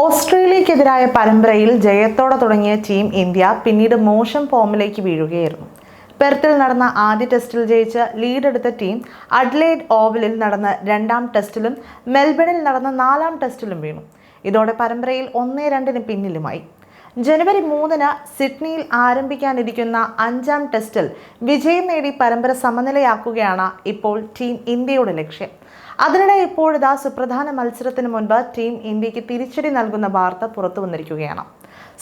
ഓസ്ട്രേലിയക്കെതിരായ പരമ്പരയിൽ ജയത്തോടെ തുടങ്ങിയ ടീം ഇന്ത്യ പിന്നീട് മോശം ഫോമിലേക്ക് വീഴുകയായിരുന്നു. പെർത്തിൽ നടന്ന ആദ്യ ടെസ്റ്റിൽ ജയിച്ച് ലീഡെടുത്ത ടീം അഡ്ലേഡ് ഓവലിൽ നടന്ന രണ്ടാം ടെസ്റ്റിലും മെൽബണിൽ നടന്ന നാലാം ടെസ്റ്റിലും വീണു. ഇതോടെ പരമ്പരയിൽ ഒന്നേ രണ്ടിന് പിന്നിലുമായി. ജനുവരി മൂന്നിന് സിഡ്നിയിൽ ആരംഭിക്കാനിരിക്കുന്ന അഞ്ചാം ടെസ്റ്റിൽ വിജയം നേടി പരമ്പര സമനിലയാക്കുകയാണ് ഇപ്പോൾ ടീം ഇന്ത്യയുടെ ലക്ഷ്യം. അതിനിടെ ഇപ്പോഴിതാ സുപ്രധാന മത്സരത്തിന് മുൻപ് ടീം ഇന്ത്യയ്ക്ക് തിരിച്ചടി നൽകുന്ന വാർത്ത പുറത്തു വന്നിരിക്കുകയാണ്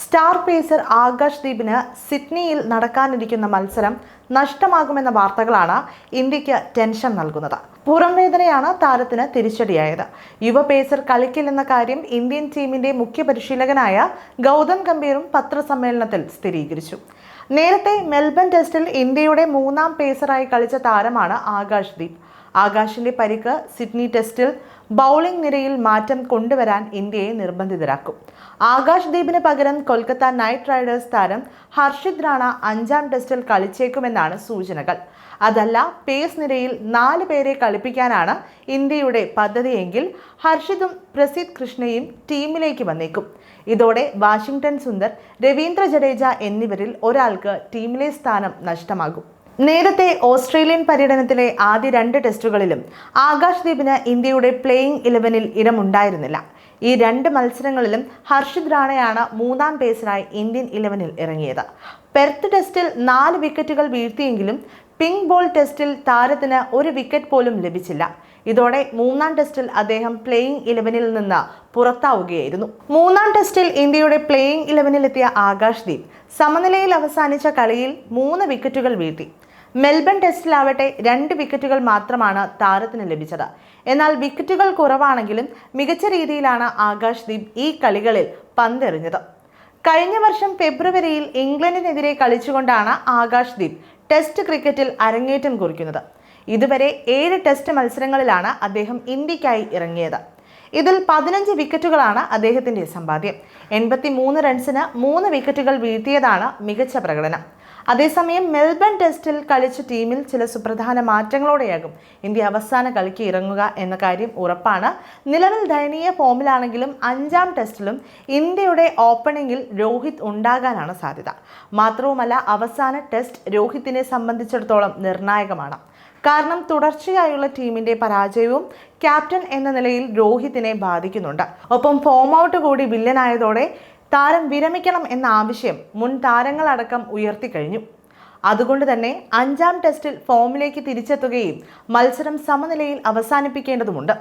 സ്റ്റാർ പേസർ ആകാശ് ദീപിന് സിഡ്നിയിൽ നടക്കാനിരിക്കുന്ന മത്സരം നഷ്ടമാകുമെന്ന വാർത്തകളാണ് ഇന്ത്യയ്ക്ക് ടെൻഷൻ നൽകുന്നത്. പുറം വേദനയാണ് താരത്തിന് തിരിച്ചടിയായത്. യുവ പേസർ കളിക്കില്ലെന്ന കാര്യം ഇന്ത്യൻ ടീമിന്റെ മുഖ്യ പരിശീലകനായ ഗൗതം ഗംഭീറും പത്രസമ്മേളനത്തിൽ സ്ഥിരീകരിച്ചു. നേരത്തെ മെൽബൺ ടെസ്റ്റിൽ ഇന്ത്യയുടെ മൂന്നാം പേസറായി കളിച്ച താരമാണ് ആകാശ് ദീപ്. ആകാശിന്റെ പരിക്ക് സിഡ്നി ടെസ്റ്റിൽ ബൗളിംഗ് നിരയിൽ മാറ്റം കൊണ്ടുവരാൻ ഇന്ത്യയെ നിർബന്ധിതരാക്കും. ആകാശ് ദീപിന് പകരം കൊൽക്കത്ത നൈറ്റ് റൈഡേഴ്സ് താരം ഹർഷിത് റാണ അഞ്ചാം ടെസ്റ്റിൽ കളിച്ചേക്കുമെന്നാണ് സൂചനകൾ. അതല്ല പേസ് നിരയിൽ നാല് പേരെ കളിപ്പിക്കാനാണ് ഇന്ത്യയുടെ പദ്ധതിയെങ്കിൽ ഹർഷിതും പ്രസിദ് കൃഷ്ണയും ടീമിലേക്ക് വന്നേക്കും. ഇതോടെ വാഷിംഗ്ടൺ സുന്ദർ രവീന്ദ്ര ജഡേജ എന്നിവരിൽ ഒരാൾക്ക് ടീമിലെ സ്ഥാനം നഷ്ടമാകും. നേരത്തെ ഓസ്ട്രേലിയൻ പര്യടനത്തിലെ ആദ്യ രണ്ട് ടെസ്റ്റുകളിലും ആകാശ് ദീപിന് ഇന്ത്യയുടെ പ്ലേയിങ് ഇലവനിൽ ഇടമുണ്ടായിരുന്നില്ല. ഈ രണ്ട് മത്സരങ്ങളിലും ഹർഷിത് റാണയാണ് മൂന്നാം പേസിനായി ഇന്ത്യൻ ഇലവനിൽ ഇറങ്ങിയത്. പെർത്ത് ടെസ്റ്റിൽ നാല് വിക്കറ്റുകൾ വീഴ്ത്തിയെങ്കിലും പിങ്ക് ബോൾ ടെസ്റ്റിൽ താരത്തിന് ഒരു വിക്കറ്റ് പോലും ലഭിച്ചില്ല. ഇതോടെ മൂന്നാം ടെസ്റ്റിൽ അദ്ദേഹം പ്ലേയിങ് ഇലവനിൽ നിന്ന് പുറത്താവുകയായിരുന്നു. മൂന്നാം ടെസ്റ്റിൽ ഇന്ത്യയുടെ പ്ലേയിങ് ഇലവനിലെത്തിയ ആകാശ് ദീപ് സമനിലയിൽ അവസാനിച്ച കളിയിൽ മൂന്ന് വിക്കറ്റുകൾ വീഴ്ത്തി. മെൽബൺ ടെസ്റ്റിലാവട്ടെ രണ്ട് വിക്കറ്റുകൾ മാത്രമാണ് താരത്തിന് ലഭിച്ചത്. എന്നാൽ വിക്കറ്റുകൾ കുറവാണെങ്കിലും മികച്ച രീതിയിലാണ് ആകാശ് ദീപ് ഈ കളികളിൽ പന്തെറിഞ്ഞത്. കഴിഞ്ഞ വർഷം ഫെബ്രുവരിയിൽ ഇംഗ്ലണ്ടിനെതിരെ കളിച്ചുകൊണ്ടാണ് ആകാശ് ദീപ് ടെസ്റ്റ് ക്രിക്കറ്റിൽ അരങ്ങേറ്റം കുറിക്കുന്നത്. ഇതുവരെ ഏഴ് ടെസ്റ്റ് മത്സരങ്ങളിലാണ് അദ്ദേഹം ഇന്ത്യക്കായി ഇറങ്ങിയത്. ഇതിൽ പതിനഞ്ച് വിക്കറ്റുകളാണ് അദ്ദേഹത്തിന്റെ സമ്പാദ്യം. എൺപത്തി മൂന്ന് റൺസിന് മൂന്ന് വിക്കറ്റുകൾ വീഴ്ത്തിയതാണ് മികച്ച പ്രകടനം. അതേസമയം മെൽബൺ ടെസ്റ്റിൽ കളിച്ച ടീമിൽ ചില സുപ്രധാന മാറ്റങ്ങളോടെയാകും ഇന്ത്യ അവസാന കളിക്ക് ഇറങ്ങുക എന്ന കാര്യം ഉറപ്പാണ്. നിലവിൽ ദയനീയ ഫോമിലാണെങ്കിലും അഞ്ചാം ടെസ്റ്റിലും ഇന്ത്യയുടെ ഓപ്പണിംഗിൽ രോഹിത് ഉണ്ടാകാനാണ് സാധ്യത. മാത്രവുമല്ല അവസാന ടെസ്റ്റ് രോഹിത്തിനെ സംബന്ധിച്ചിടത്തോളം നിർണായകമാണ്. കാരണം തുടർച്ചയായുള്ള ടീമിന്റെ പരാജയവും ക്യാപ്റ്റൻ എന്ന നിലയിൽ രോഹിത്തിനെ ബാധിക്കുന്നുണ്ട്. ഒപ്പം ഫോം ഔട്ട് കൂടി വില്ലനായതോടെ താരം വിരമിക്കണം എന്ന ആവശ്യം മുൻ താരങ്ങളടക്കം ഉയർത്തിക്കഴിഞ്ഞു അതുകൊണ്ട് തന്നെ അഞ്ചാം ടെസ്റ്റിൽ ഫോമിലേക്ക് തിരിച്ചെത്തുകയും മത്സരം സമനിലയിൽ അവസാനിപ്പിക്കേണ്ടതുണ്ട്